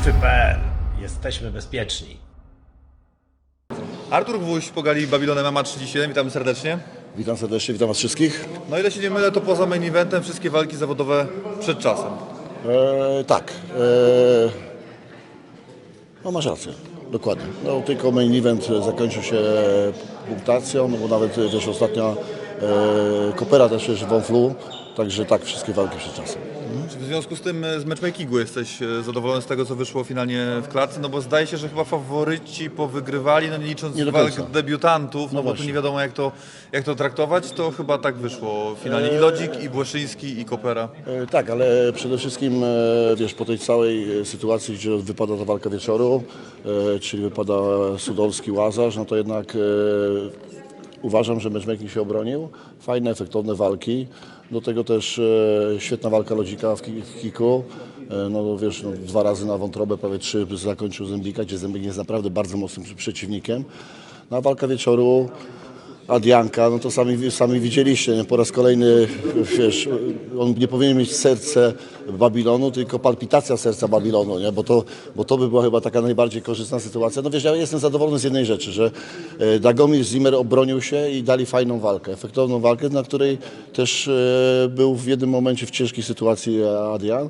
Strefy.pl. Jesteśmy bezpieczni. Artur Gwóźdź po gali Babilon MMA 37, witamy serdecznie. Witam serdecznie, witam Was wszystkich. No ile się nie mylę, to poza main eventem wszystkie walki zawodowe przed czasem. E, tak, e, no masz rację, dokładnie. No, tylko main event zakończył się punktacją, no bo nawet też ostatnia e, Kopera też jest w Wąflu, także tak, wszystkie walki przed czasem. Związku z tym e, z matchmakingu jesteś e, zadowolony z tego, co wyszło finalnie w klatce? No bo zdaje się, że chyba faworyci powygrywali, no nie licząc Nie walk debiutantów, no, No bo tu nie wiadomo jak to, jak to traktować, to chyba tak wyszło finalnie. I Lodzik, i Błeszyński, i Kopera. E, Tak, ale przede wszystkim, e, wiesz, po tej całej e, sytuacji, gdzie wypada ta walka wieczoru, e, czyli wypada Sudolski, Łazarz, no to jednak e, uważam, że matchmaking się obronił. Fajne, efektowne walki. Do tego też e, świetna walka Lodzika w, ki- w kiku. E, No wiesz, no, dwa razy na wątrobę, prawie trzy zakończył Zębika, gdzie Zębik jest naprawdę bardzo mocnym przeciwnikiem. No a walka wieczoru Adrianka, no to sami, sami widzieliście, nie? po raz kolejny, wiesz, on nie powinien mieć serce Babilonu, tylko palpitacja serca Babilonu, nie? Bo, to, bo to by była chyba taka najbardziej korzystna sytuacja. No wiesz, ja jestem zadowolony z jednej rzeczy, że e, Dagomir Zimmer obronił się i dali fajną walkę, efektowną walkę, na której też e, był w jednym momencie w ciężkiej sytuacji Adrian.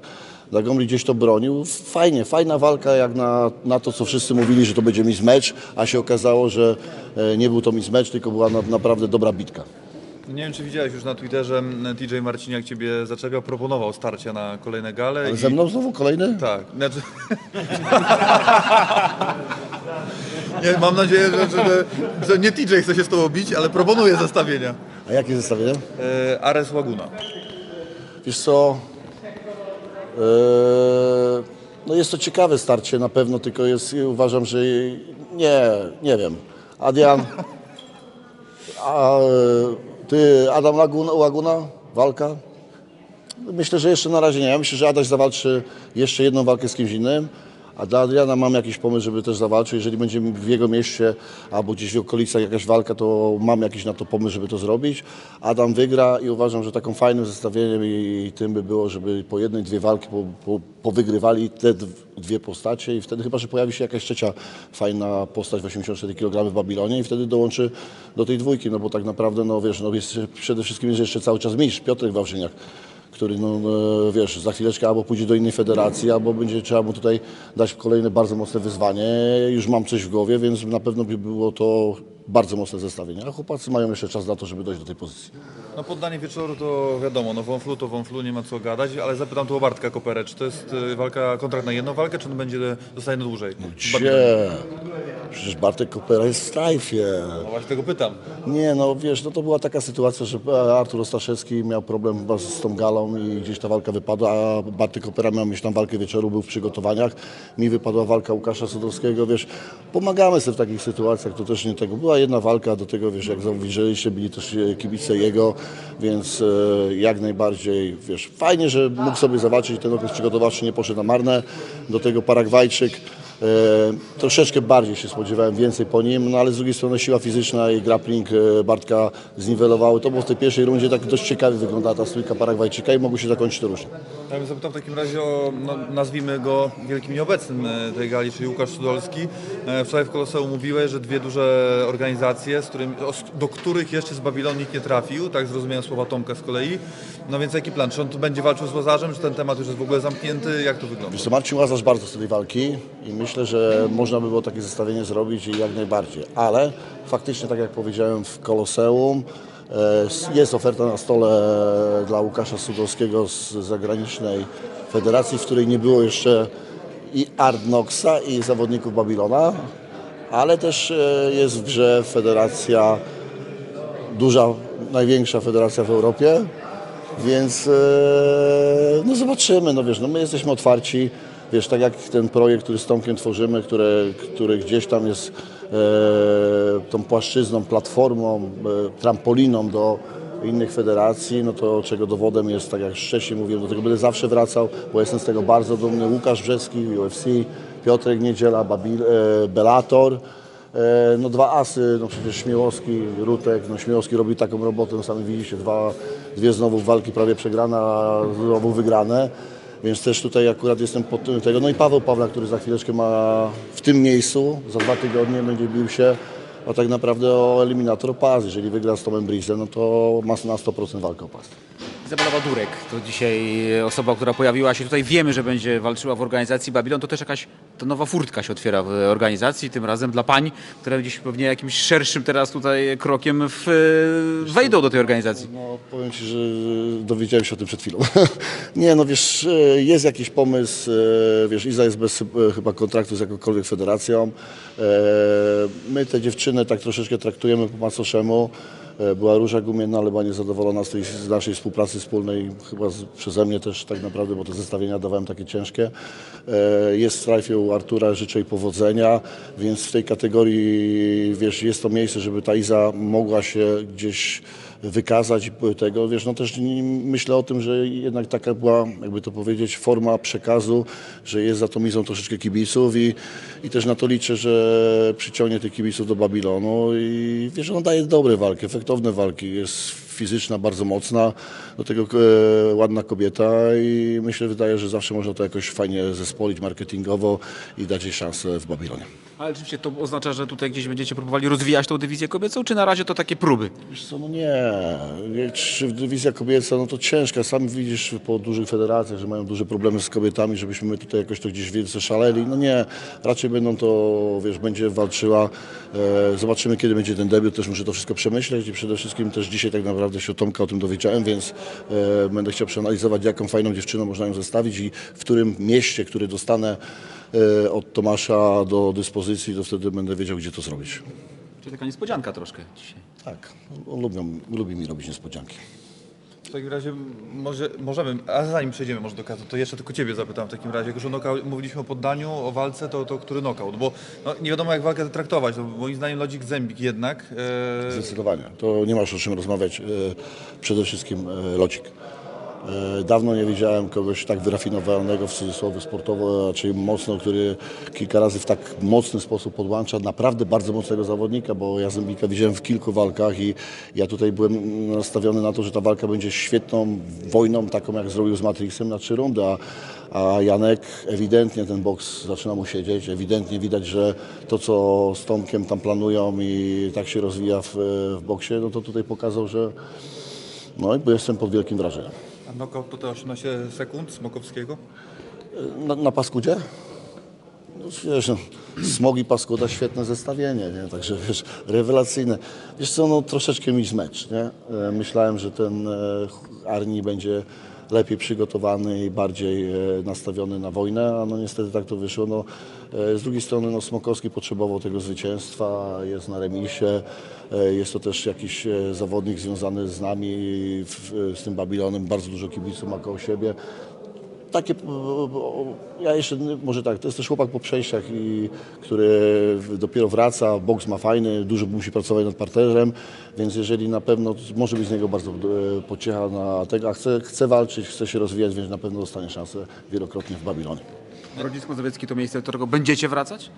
Dagomri gdzieś to bronił. Fajnie, fajna walka jak na, na to, co wszyscy mówili, że to będzie mismatch, a się okazało, że e, nie był to mismatch, tylko była na, naprawdę dobra bitka. Nie wiem, czy widziałeś już na Twitterze, TJ Marciniak Ciebie zaczepiał, proponował starcia na kolejne gale. Ale i- ze mną znowu kolejny? Tak, znaczy... nie, mam nadzieję, że, że, że nie TJ chce się z tobą bić, ale proponuję zestawienia. A jakie zestawienie? E, Ares Łaguna. Wiesz co, no jest to ciekawe starcie na pewno, tylko jest, uważam, że nie, nie wiem. Adrian, a ty Adam Laguna, Laguna, walka? Myślę, że jeszcze na razie nie. Ja myślę, że Adaś zawalczy jeszcze jedną walkę z kimś innym. A dla Adriana mam jakiś pomysł, żeby też zawalczył. Jeżeli będzie w jego mieście albo gdzieś w okolicach jakaś walka, to mam jakiś na to pomysł, żeby to zrobić. Adam wygra i uważam, że taką fajnym zestawieniem i, tym by było, żeby po jednej, dwie walki po, po, powygrywali te dwie postacie i wtedy chyba, że pojawi się jakaś trzecia fajna postać w 84 kg w Babilonie i wtedy dołączy do tej dwójki, no bo tak naprawdę, no wiesz, no jest przede wszystkim jest jeszcze cały czas mistrz, Piotrek Wawrzyniak który, no, no, wiesz, za chwileczkę albo pójdzie do innej federacji, albo będzie trzeba mu tutaj dać kolejne bardzo mocne wyzwanie. Już mam coś w głowie, więc na pewno by było to bardzo mocne zestawienie. A chłopacy mają jeszcze czas na to, żeby dojść do tej pozycji. No poddanie wieczoru to wiadomo, no wąflu to wąflu, nie ma co gadać, ale zapytam tu o Bartka Koperę, czy to jest e, walka, kontrakt na jedną walkę, czy on będzie, zostaje na dłużej? Gdzie? Przecież Bartek Kopera jest w strajfie. No właśnie tego pytam. Nie, no wiesz, no to była taka sytuacja, że Artur Ostaszewski miał problem chyba z tą galą i gdzieś ta walka wypadła, a Bartek Opera miał mieć tam walkę wieczoru, był w przygotowaniach. Mi wypadła walka Łukasza Sudowskiego, wiesz, pomagamy sobie w takich sytuacjach, to też nie tego. Była jedna walka, do tego, wiesz, jak zauważyliście, byli też e, kibice jego, więc e, jak najbardziej, wiesz, fajnie, że mógł sobie zawalczyć, ten okres przygotowawczy nie poszedł na marne. Do tego Paragwajczyk, troszeczkę bardziej się spodziewałem, więcej po nim, no ale z drugiej strony siła fizyczna i grappling e, Bartka zniwelowały. To było w tej pierwszej rundzie tak dość ciekawie wyglądała ta stójka Paragwajczyka i mogło się zakończyć to różnie. Ja bym zapytał w takim razie o, no, nazwijmy go wielkim nieobecnym e, tej gali, czyli Łukasz Studolski. E, Wczoraj w Koloseum mówiłeś, że dwie duże organizacje, którym, do których jeszcze z Babilonu nikt nie trafił, tak zrozumiałem słowa Tomka z kolei. No więc jaki plan? Czy on tu będzie walczył z Łazarzem, czy ten temat już jest w ogóle zamknięty? Jak to wygląda? Wiesz co, Marcin Łazarz bardzo z tej walki i myślę, że można by było takie zestawienie zrobić i jak najbardziej. Ale faktycznie, tak jak powiedziałem w Koloseum, e, jest oferta na stole dla Łukasza Sudowskiego z zagranicznej federacji, w której nie było jeszcze i Ardnoxa i zawodników Babilona, ale też e, jest w grze federacja duża, największa federacja w Europie, więc e, no zobaczymy, no wiesz, no my jesteśmy otwarci, wiesz, tak jak ten projekt, który z Tomkiem tworzymy, który, który gdzieś tam jest e, tą płaszczyzną, platformą, e, trampoliną do innych federacji, no to czego dowodem jest, tak jak wcześniej mówiłem, do tego będę zawsze wracał, bo jestem z tego bardzo dumny. Łukasz Brzeski, UFC, Piotrek Niedziela, Babil, e, Bellator. E, No dwa asy, no przecież Śmiałowski, Rutek, no Śmiałowski robi taką robotę, no sami widzicie, dwa, dwie znowu walki prawie przegrane, a znowu wygrane. Więc też tutaj akurat jestem pod tego. No i Paweł Pawla, który za chwileczkę ma w tym miejscu, za dwa tygodnie będzie bił się o tak naprawdę o eliminator pas. Jeżeli wygra z Tomem Brizem, no to ma na 100% walkę o pas. Izabela Badurek to dzisiaj osoba, która pojawiła się tutaj. Wiemy, że będzie walczyła w organizacji Babilon. To też jakaś to nowa furtka się otwiera w organizacji, tym razem dla pań, które gdzieś pewnie jakimś szerszym teraz tutaj krokiem w, wejdą do tej organizacji. No, powiem Ci, że dowiedziałem się o tym przed chwilą. nie, no wiesz, e, jest jakiś pomysł, e, wiesz, Iza jest bez e, chyba kontraktu z jakąkolwiek federacją. E, My te dziewczyny tak troszeczkę traktujemy po macoszemu. E, Była Róża Gumienna, ale była niezadowolona z, tej, z naszej współpracy wspólnej, chyba z, przeze mnie też tak naprawdę, bo te zestawienia dawałem takie ciężkie. E, Jest w strajfie u Artura, życzę jej powodzenia, więc w tej kategorii, wiesz, jest to miejsce, żeby ta Iza mogła się gdzieś wykazać tego, wiesz, no też myślę o tym, że jednak taka była, jakby to powiedzieć, forma przekazu, że jest za tą Izą troszeczkę kibiców i, i też na to liczę, że przyciągnie tych kibiców do Babilonu i wiesz, ona daje dobre walki, efektowne walki, jest fizyczna, bardzo mocna, do tego e, ładna kobieta i myślę, wydaje, że zawsze można to jakoś fajnie zespolić marketingowo i dać jej szansę w Babilonie. Ale oczywiście to oznacza, że tutaj gdzieś będziecie próbowali rozwijać tą dywizję kobiecą, czy na razie to takie próby? Wiesz co, no nie, czy dywizja kobieca, no to ciężka. Sam widzisz po dużych federacjach, że mają duże problemy z kobietami, żebyśmy my tutaj jakoś to gdzieś wielce szaleli. No nie, raczej będą to, wiesz, będzie walczyła. E, zobaczymy, kiedy będzie ten debiut, też muszę to wszystko przemyśleć i przede wszystkim też dzisiaj tak naprawdę się od Tomka o tym dowiedziałem, więc e, będę chciał przeanalizować, jaką fajną dziewczyną można ją zestawić i w którym mieście, który dostanę e, od Tomasza do dyspozycji, to wtedy będę wiedział, gdzie to zrobić. Czyli taka niespodzianka troszkę dzisiaj. Tak, on lubią, lubi mi robić niespodzianki. W takim razie może, możemy, a zanim przejdziemy może do kazu, to jeszcze tylko Ciebie zapytam w takim razie, jako mówiliśmy o poddaniu, o walce, to, to który knockout? Bo no, nie wiadomo jak walkę traktować, no, moim zdaniem Lodzik Zębik jednak, e, Zdecydowanie. To nie masz o czym rozmawiać. E, Przede wszystkim e, locik. E, Dawno nie widziałem kogoś tak wyrafinowanego w cudzysłowie sportowo, raczej mocno, który kilka razy w tak mocny sposób podłącza naprawdę bardzo mocnego zawodnika, bo ja Zębika widziałem w kilku walkach i ja tutaj byłem nastawiony na to, że ta walka będzie świetną wojną, taką jak zrobił z Matrixem na trzy rundy, a, a Janek ewidentnie ten boks zaczyna mu siedzieć, ewidentnie widać, że to co z Tomkiem tam planują i tak się rozwija w, w boksie, no to tutaj pokazał, że no i jestem pod wielkim wrażeniem. A to te 18 sekund Smokowskiego. Na, na paskudzie? No, wiesz, no, smog i paskuda, świetne zestawienie, nie? także wiesz, rewelacyjne. Wiesz co, no troszeczkę mi zmecz, nie? E, Myślałem, że ten e, Arni będzie lepiej przygotowany i bardziej e, nastawiony na wojnę, a no niestety tak to wyszło. No, e, z drugiej strony no, Smokowski potrzebował tego zwycięstwa, jest na remisie, e, jest to też jakiś zawodnik związany z nami, z tym Babilonem, bardzo dużo kibiców ma koło siebie takie, ja jeszcze, może tak, to jest też chłopak po przejściach, i, który dopiero wraca, boks ma fajny, dużo musi pracować nad parterem, więc jeżeli na pewno, może być z niego bardzo e, pociecha na tego, a chce, chce walczyć, chce się rozwijać, więc na pewno dostanie szansę wielokrotnie w Babilonie. Grodzisk Mazowiecki to miejsce, do którego będziecie wracać?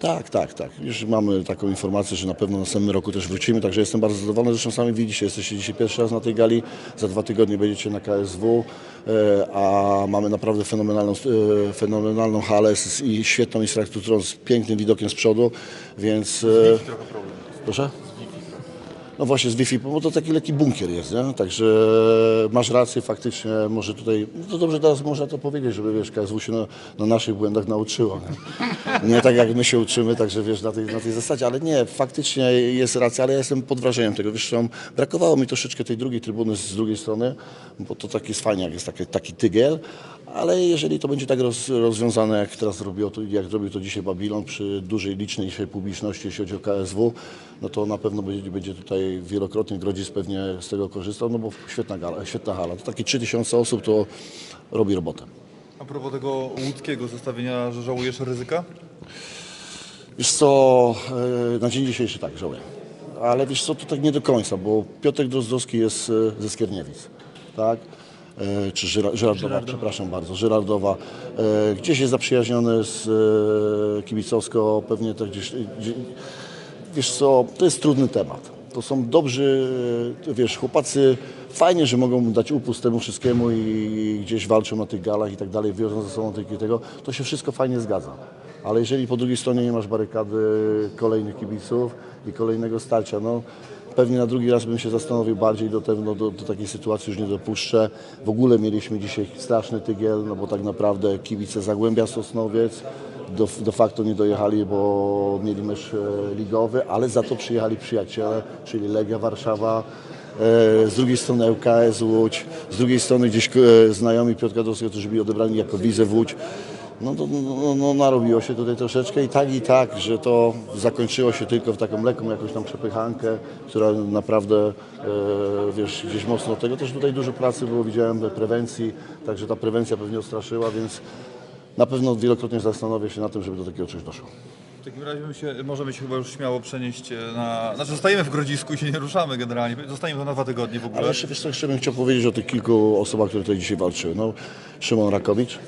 Tak, tak, tak. Już mamy taką informację, że na pewno w następnym roku też wrócimy, także jestem bardzo zadowolony. Zresztą sami widzicie, jesteście dzisiaj pierwszy raz na tej gali, za dwa tygodnie będziecie na KSW, e, a mamy naprawdę fenomenalną, e, fenomenalną halę i świetną infrastrukturą, z pięknym widokiem z przodu, więc... e. Proszę? No właśnie z Wi-Fi, bo to taki lekki bunkier jest, nie? Także masz rację, faktycznie może tutaj, no to dobrze teraz można to powiedzieć, żeby wiesz, KSW się na, na naszych błędach nauczyło. Nie? nie tak jak my się uczymy, także wiesz, na tej, na tej zasadzie, ale nie, faktycznie jest racja, ale ja jestem pod wrażeniem tego, wiesz, co, brakowało mi troszeczkę tej drugiej trybuny z drugiej strony, bo to tak jest fajnie, jak jest taki, taki tygiel, ale jeżeli to będzie tak roz, rozwiązane, jak teraz robiło to, jak zrobił to dzisiaj Babilon przy dużej, licznej publiczności, jeśli chodzi o KSW, no to na pewno będzie, będzie tutaj wielokrotnie Grodzisk pewnie z tego korzystał, no bo świetna, gala, świetna hala. To takie 3000 osób to robi robotę. A propos tego łódzkiego zestawienia, że żałujesz ryzyka? Wiesz co, e, na dzień dzisiejszy tak, żałuję. Ale wiesz co, to tak nie do końca, bo Piotrek Drozdowski jest e, ze Skierniewic, tak? E, Czy Żyra, Żyrardowa, przepraszam bardzo, Żyrardowa. E, Gdzieś jest zaprzyjaźniony z e, Kibicowsko, pewnie tak gdzieś... gdzie- Wiesz co, to jest trudny temat. to są dobrzy, wiesz, chłopacy, fajnie, że mogą dać upust temu wszystkiemu i gdzieś walczą na tych galach i tak dalej, wiozą ze sobą tego, tego, to się wszystko fajnie zgadza. Ale jeżeli po drugiej stronie nie masz barykady kolejnych kibiców i kolejnego starcia, no pewnie na drugi raz bym się zastanowił bardziej do, tego, do, do takiej sytuacji już nie dopuszczę. W ogóle mieliśmy dzisiaj straszny tygiel, no bo tak naprawdę kibice Zagłębia Sosnowiec de, de facto nie dojechali, bo mieli mecz e, ligowy, ale za to przyjechali przyjaciele, czyli Legia Warszawa, e, z drugiej strony ŁKS Łódź, z drugiej strony gdzieś e, znajomi Piotra Dowskiego, którzy byli odebrani jako Widzew Łódź. No, to, no, no narobiło się tutaj troszeczkę i tak i tak, że to zakończyło się tylko w taką lekką jakąś tam przepychankę, która naprawdę e, wiesz, gdzieś mocno tego. Też tutaj dużo pracy było, widziałem prewencji, także ta prewencja pewnie odstraszyła, więc na pewno wielokrotnie zastanowię się na tym, żeby do takiego czegoś doszło. W takim razie się, możemy się chyba już śmiało przenieść e, na... Znaczy zostajemy w Grodzisku i się nie ruszamy generalnie. Zostajemy to na dwa tygodnie w ogóle. Ale jeszcze, wiesz co, jeszcze bym chciał powiedzieć o tych kilku osobach, które tutaj dzisiaj walczyły. No, Szymon Rakowicz,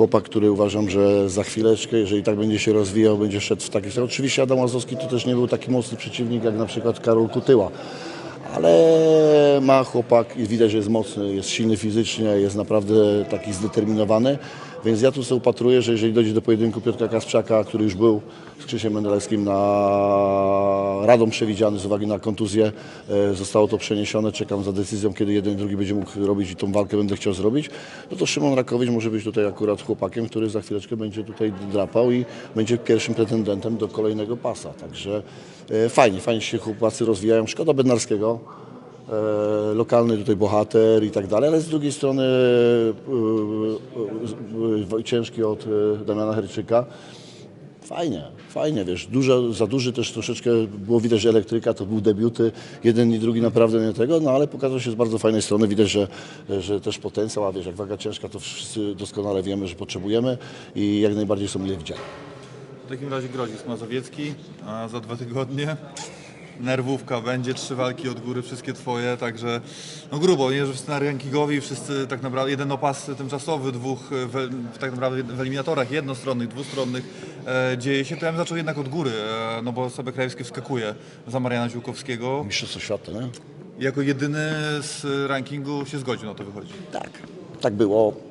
chłopak, który uważam, że za chwileczkę, jeżeli tak będzie się rozwijał, będzie szedł w taki... Oczywiście Adam Łazowski to też nie był taki mocny przeciwnik, jak na przykład Karol Kutyła. Ale ma chłopak i widać, że jest mocny, jest silny fizycznie, jest naprawdę taki zdeterminowany. Więc ja tu sobie upatruję, że jeżeli dojdzie do pojedynku Piotra Kasprzaka, który już był z Krzysiem Mendelewskim na radą przewidziany z uwagi na kontuzję, e, zostało to przeniesione. Czekam za decyzją, kiedy jeden i drugi będzie mógł robić i tą walkę będę chciał zrobić. No to Szymon Rakowicz może być tutaj akurat chłopakiem, który za chwileczkę będzie tutaj drapał i będzie pierwszym pretendentem do kolejnego pasa. Także e, fajnie, fajnie się chłopacy rozwijają. Szkoda Bednarskiego lokalny tutaj bohater i tak dalej, ale z drugiej strony e, e, Wojciężki od e, Damiana Herczyka. Fajnie, fajnie, wiesz, dużo, za duży też troszeczkę było widać, że elektryka to był debiuty, jeden i drugi naprawdę nie tego, no ale pokazał się z bardzo fajnej strony, widać, że, że też potencjał, a wiesz, jak waga ciężka, to wszyscy doskonale wiemy, że potrzebujemy i jak najbardziej są mile widziani. W takim razie Grodzisk Mazowiecki, a za dwa tygodnie nerwówka będzie, trzy walki od góry, wszystkie twoje, także no grubo, nie, że wszyscy na rankingowi, wszyscy tak naprawdę, jeden opas tymczasowy, dwóch e, w, tak naprawdę w eliminatorach jednostronnych, dwustronnych e, dzieje się, to ja bym zaczął jednak od góry, e, no bo sobie Krajewski wskakuje za Mariana Ziółkowskiego. Mistrzostwo świata, nie? Jako jedyny z rankingu się zgodził na to wychodzi. Tak, tak było.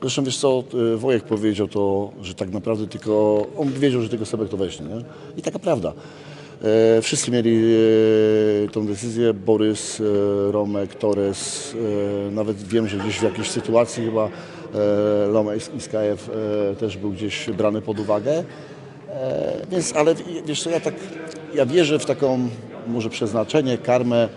Zresztą wiesz co, y, Wojek powiedział to, że tak naprawdę tylko, on wiedział, że tylko Sebek to weźmie, nie? I taka prawda. E, wszyscy mieli e, tą decyzję, Borys, e, Romek, Torres, nawet wiem, że gdzieś w jakiejś sytuacji chyba Loma Is- Iskajew e, też był gdzieś brany pod uwagę. Więc, ale wiesz co, ja tak, ja wierzę w taką może przeznaczenie, karmę,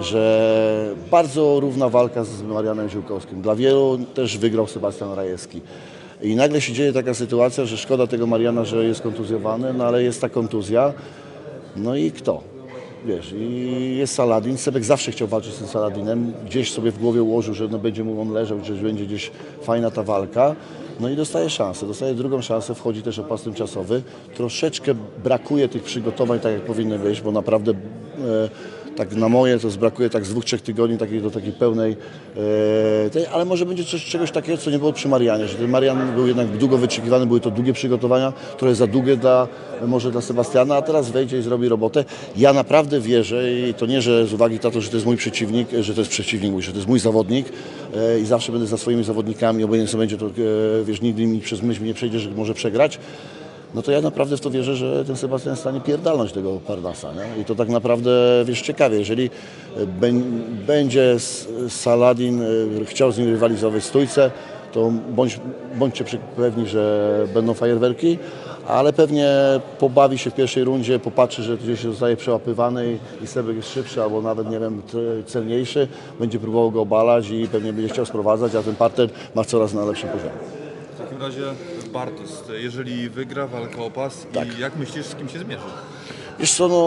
że bardzo równa walka z Marianem Ziółkowskim. Dla wielu też wygrał Sebastian Rajewski. I nagle się dzieje taka sytuacja, że szkoda tego Mariana, że jest kontuzjowany, no ale jest ta kontuzja. No i kto? Wiesz, i jest Saladin. Sebek zawsze chciał walczyć z tym Saladinem. Gdzieś sobie w głowie ułożył, że no będzie mu on leżał, że będzie gdzieś fajna ta walka. No i dostaje szansę. Dostaje drugą szansę, wchodzi też opas tymczasowy. Troszeczkę brakuje tych przygotowań, tak jak powinny być, bo naprawdę e, tak na moje to brakuje tak z dwóch, trzech tygodni takiej, do takiej pełnej e, tej, ale może będzie coś, czegoś takiego, co nie było przy Marianie, że ten Marian był jednak długo wyczekiwany, były to długie przygotowania, trochę za długie dla, może dla Sebastiana, a teraz wejdzie i zrobi robotę. Ja naprawdę wierzę i to nie, że z uwagi na to, że to jest mój przeciwnik, że to jest przeciwnik mój, że to jest mój zawodnik e, i zawsze będę za swoimi zawodnikami, obojętnie co będzie, to e, wiesz, nigdy mi przez myśl nie przejdzie, że może przegrać no to ja naprawdę w to wierzę, że ten Sebastian stanie pierdalnąć tego Pardasa. Nie? I to tak naprawdę, wiesz, ciekawie, jeżeli e, będzie Saladin e, chciał z nim rywalizować w stójce, to bądź, bądźcie pewni, że będą fajerwerki, ale pewnie pobawi się w pierwszej rundzie, popatrzy, że gdzieś zostaje przełapywany i, Sebek jest szybszy, albo nawet, nie wiem, celniejszy, będzie próbował go obalać i pewnie będzie chciał sprowadzać, a ten parter ma coraz na lepszym poziomie. W takim razie Bartos, jeżeli wygra walkę o pas Tak. i jak myślisz, z kim się zmierzy? Wiesz co, no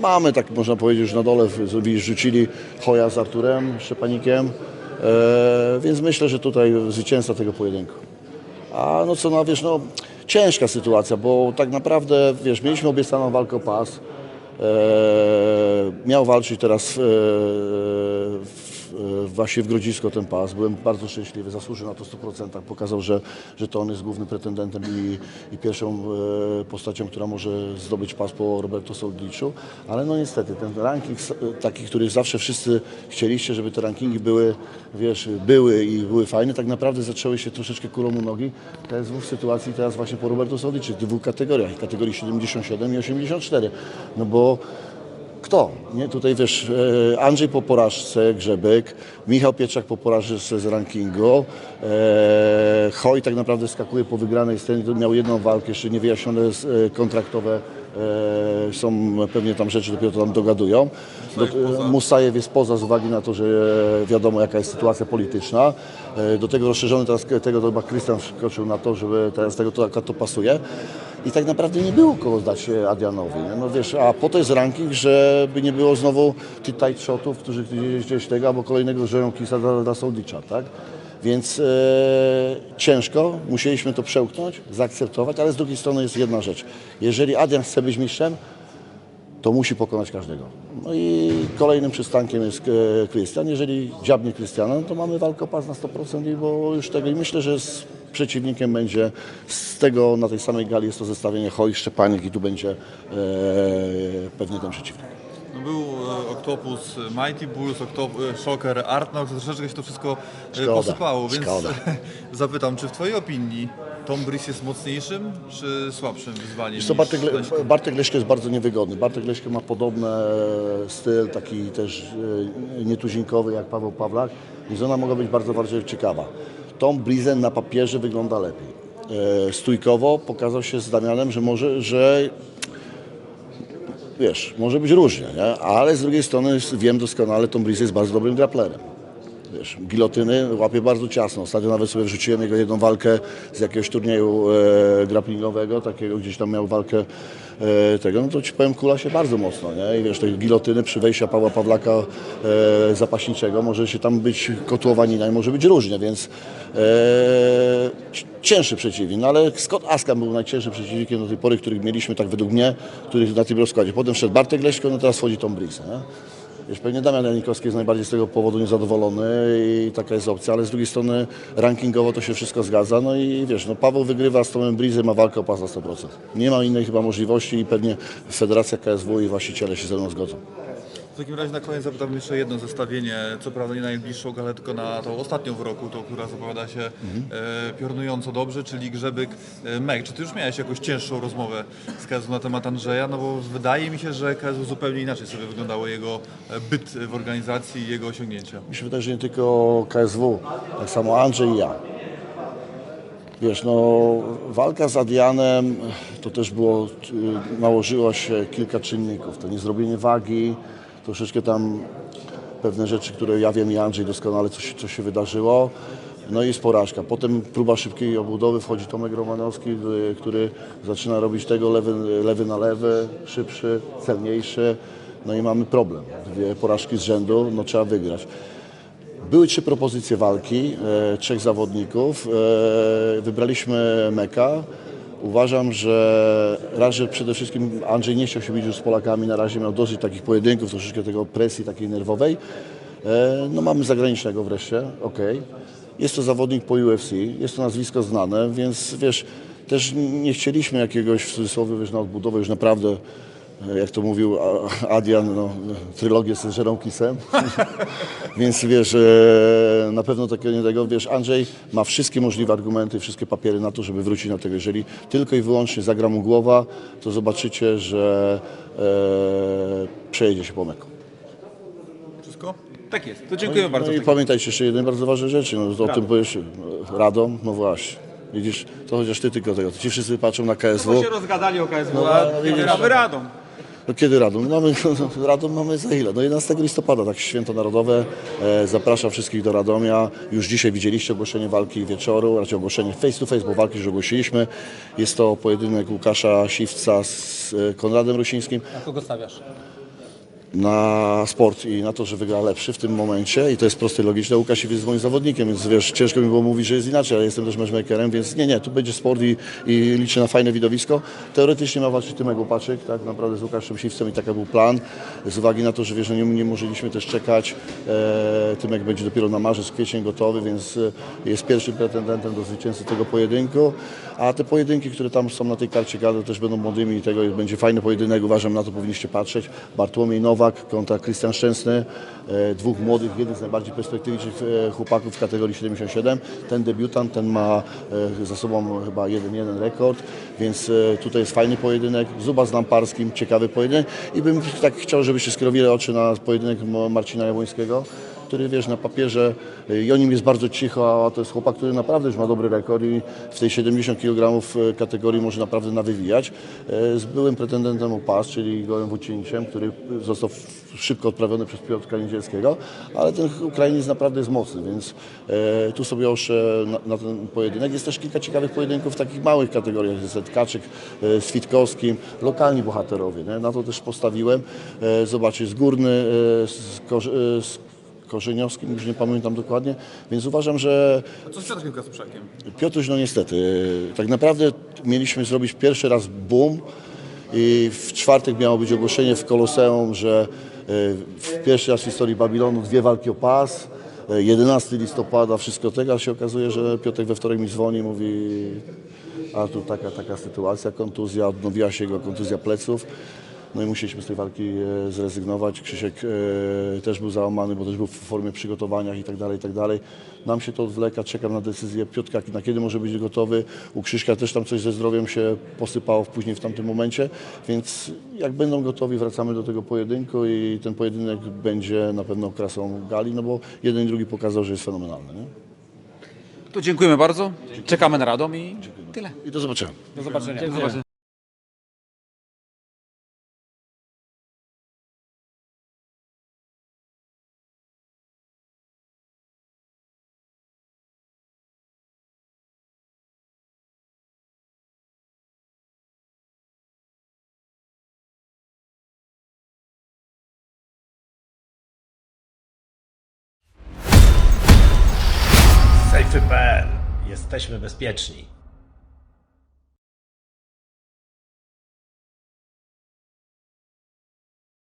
mamy tak można powiedzieć już na dole, zrobili, rzucili Hoja z Arturem Szczepanikiem, e, więc myślę, że tutaj zwycięzca tego pojedynku. A no co, no wiesz, no ciężka sytuacja, bo tak naprawdę, wiesz, mieliśmy obiecaną walkę o pas, e, miał walczyć teraz w, e, w właśnie w Grodzisko ten pas. Byłem bardzo szczęśliwy, zasłużył na to w 100%. Pokazał, że, że to on jest głównym pretendentem i, i pierwszą e, postacią, która może zdobyć pas po Roberto Soldiczu. Ale no niestety, ten ranking s- taki, który zawsze wszyscy chcieliście, żeby te rankingi były, wiesz, były i były fajne, tak naprawdę zaczęły się troszeczkę kulą u nogi. KSW w sytuacji teraz właśnie po Roberto Soldiczu, w dwóch kategoriach, kategorii 77 i 84. No bo kto? Nie, tutaj wiesz, e, Andrzej po porażce, Grzebek, Michał Pietrzak po porażce z rankingu, e, Choj tak naprawdę skakuje po wygranej scenie, miał jedną walkę, jeszcze niewyjaśnione e, kontraktowe e, są pewnie tam rzeczy, dopiero to tam dogadują. E, Musajew jest poza z uwagi na to, że e, wiadomo jaka jest sytuacja polityczna. E, Do tego rozszerzony teraz tego to chyba Krystian wskoczył na to, żeby teraz tego to, to pasuje. I tak naprawdę nie było kogo zdać e, Adrianowi. No wiesz, a po to jest ranking, żeby nie było znowu tych tight shotów, którzy gdzieś, gdzieś tego, albo kolejnego Żeronkisa dla, dla Soldicza, tak? Więc e, ciężko, musieliśmy to przełknąć, zaakceptować, ale z drugiej strony jest jedna rzecz. Jeżeli Adrian chce być mistrzem, to musi pokonać każdego. No i kolejnym przystankiem jest e, Krystian. Jeżeli dziabnie Krystiana, no to mamy walkę o pas na 100% i bo już tego i myślę, że z przeciwnikiem będzie z tego na tej samej gali jest to zestawienie Hoj, Szczepanik i tu będzie e, pewnie ten przeciwnik. No był e, Octopus, Mighty Bulls, Octop- e, Shocker, Artnox, troszeczkę się to wszystko Szkoda, posypało, więc szkoda. zapytam, czy w Twojej opinii Tom Breeze jest mocniejszym, czy słabszym wyzwaniem? Co, Bartek, Le- Leśko? Bartek Leśko jest bardzo niewygodny. Bartek Leśko ma podobny styl, taki też e, nietuzinkowy jak Paweł Pawlak, więc ona mogła być bardzo, bardzo ciekawa. Tom Brizen na papierze wygląda lepiej. E, Stójkowo pokazał się z Damianem, że może, że wiesz, może być różnie, nie? ale z drugiej strony wiem doskonale, Tom Breeze jest bardzo dobrym grapplerem. Wiesz, gilotyny łapie bardzo ciasno. Ostatnio nawet sobie wrzuciłem jego jedną walkę z jakiegoś turnieju e, grapplingowego, takiego gdzieś tam miał walkę e, tego, no to ci powiem, kula się bardzo mocno, nie? I wiesz, te gilotyny przy wejściu Pawła Pawlaka e, zapaśniczego, może się tam być kotłowanina i może być różnie, więc e, ci- cięższy przeciwnik, no ale Scott Askham był najcięższym przeciwnikiem do tej pory, których mieliśmy, tak według mnie, których na tym rozkładzie. Potem wszedł Bartek Leśko, no teraz wchodzi Tom Breeze, nie? Wiesz, pewnie Damian Janikowski jest najbardziej z tego powodu niezadowolony i taka jest opcja, ale z drugiej strony rankingowo to się wszystko zgadza. No i wiesz, no Paweł wygrywa z Tomem Breeze, ma walkę o pas na 100%. Nie ma innej chyba możliwości i pewnie Federacja KSW i właściciele się ze mną zgodzą. W takim razie na koniec zapytam jeszcze jedno zestawienie, co prawda nie na najbliższą galę, tylko na tą ostatnią w roku, tą, która zapowiada się e, piorunująco dobrze, czyli Grzebyk e, Mek. Czy ty już miałeś jakąś cięższą rozmowę z KSW na temat Andrzeja? No bo wydaje mi się, że KSW zupełnie inaczej sobie wyglądało jego e, byt w organizacji i jego osiągnięcia. Mi się wydaje, że nie tylko KSW, tak samo Andrzej i ja. Wiesz, no walka z Adrianem to też było, y, nałożyło się kilka czynników. To niezrobienie wagi, troszeczkę tam pewne rzeczy, które ja wiem i Andrzej doskonale, co się, co się wydarzyło. No i jest porażka. Potem próba szybkiej obudowy, wchodzi Tomek Romanowski, y, który zaczyna robić tego lewy, lewy na lewy, szybszy, celniejszy. No i mamy problem. Dwie porażki z rzędu, no trzeba wygrać. Były trzy propozycje walki, e, trzech zawodników. E, wybraliśmy Meka. Uważam, że raz, że przede wszystkim Andrzej nie chciał się bić już z Polakami, na razie miał dosyć takich pojedynków, troszeczkę tego presji takiej nerwowej. E, no mamy zagranicznego wreszcie, okej. Jest to zawodnik po UFC, jest to nazwisko znane, więc wiesz, też nie chcieliśmy jakiegoś w cudzysłowie wiesz, na odbudowę już naprawdę jak to mówił A- Adrian, no, trylogię z Żeronkisem. Więc wiesz, e, na pewno takiego nie tego, wiesz, Andrzej ma wszystkie możliwe argumenty, wszystkie papiery na to, żeby wrócić na tego. Jeżeli tylko i wyłącznie zagra mu głowa, to zobaczycie, że e, przejedzie się po meku. Wszystko? Tak jest. To dziękuję bardzo. No i pamiętajcie jeszcze jednej bardzo ważnej rzeczy, no, o tym powiesz, Radom, no właśnie. Widzisz, to chociaż ty tylko tego. Ci wszyscy patrzą na KSW. Bo się rozgadali o KSW, No, a no, wybieramy radą. No kiedy Radom? No, Mamy, Radom mamy za ile? No 11 listopada, tak święto narodowe. E, zapraszam wszystkich do Radomia. Już dzisiaj widzieliście ogłoszenie walki wieczoru, raczej ogłoszenie face to face, bo walki już ogłosiliśmy. Jest to pojedynek Łukasza Siwca z e, Konradem Rusińskim. A kogo stawiasz? Na sport i na to, że wygra lepszy w tym momencie i to jest proste i logiczne. Łukasz jest moim zawodnikiem, więc wiesz, ciężko mi było mówić, że jest inaczej, ale jestem też matchmakerem, więc nie, nie, tu będzie sport i, i liczę na fajne widowisko. Teoretycznie miał walczyć Tymek Łopaczyk, tak naprawdę z Łukaszem Siwcem i taki był plan. Z uwagi na to, że wiesz, że nie, nie możliśmy też czekać, e, Tymek będzie dopiero na marzec, kwiecień gotowy, więc e, jest pierwszym pretendentem do zwycięzcy tego pojedynku, a te pojedynki, które tam są na tej karcie gady też będą młodymi i tego będzie fajny pojedynek, uważam, na to powinniście patrzeć. Bartłomiej Nowak kontra Krystian Szczęsny, e, dwóch młodych, jeden z najbardziej perspektywicznych e, chłopaków w kategorii 77. Ten debiutant, ten ma e, za sobą chyba 1-1 rekord, więc tutaj jest fajny pojedynek. Zuba z Lamparskim, ciekawy pojedynek i bym tak chciał, żebyście skierowali oczy na pojedynek Marcina Jabłońskiego który wiesz, na papierze y, i o nim jest bardzo cicho, a to jest chłopak, który naprawdę już ma dobry rekord i w tej 70 kg kategorii może naprawdę nawywijać. E, Z byłym pretendentem o pas, czyli Igorem Wójcieniciem, który został szybko odprawiony przez Piotra Niedzielskiego, ale ten Ukrainiec naprawdę jest mocny, więc tu sobie oszę na, na ten pojedynek. Jest też kilka ciekawych pojedynków w takich małych kategoriach, jest Tkaczyk z lokalni bohaterowie, nie? na to też postawiłem. Zobaczcie, jest Górny z, z Korzeniowskim, już nie pamiętam dokładnie, więc uważam, że Co z Piotrkiem Kasprzakiem? Piotruś, no niestety, e, tak naprawdę mieliśmy zrobić pierwszy raz boom i w czwartek miało być ogłoszenie w Koloseum, że e, w pierwszy raz w historii Babilonu dwie walki o pas, e, 11 listopada, wszystko tego, a się okazuje, że Piotrek we wtorek mi dzwoni, mówi a tu taka, taka sytuacja, kontuzja, odnowiła się jego kontuzja pleców. No i musieliśmy z tej walki e, zrezygnować. Krzysiek e, też był załamany, bo też był w formie przygotowaniach i tak dalej, i tak dalej. Nam się to odwleka, czekam na decyzję Piotka, na kiedy może być gotowy. U Krzyśka też tam coś ze zdrowiem się posypało później w tamtym momencie, więc jak będą gotowi, wracamy do tego pojedynku i ten pojedynek będzie na pewno krasą gali, no bo jeden i drugi pokazał, że jest fenomenalny. Nie? To dziękujemy bardzo. Czekamy na Radom i tyle. I do zobaczenia. Do zobaczenia. Do zobaczenia. Jesteśmy bezpieczni.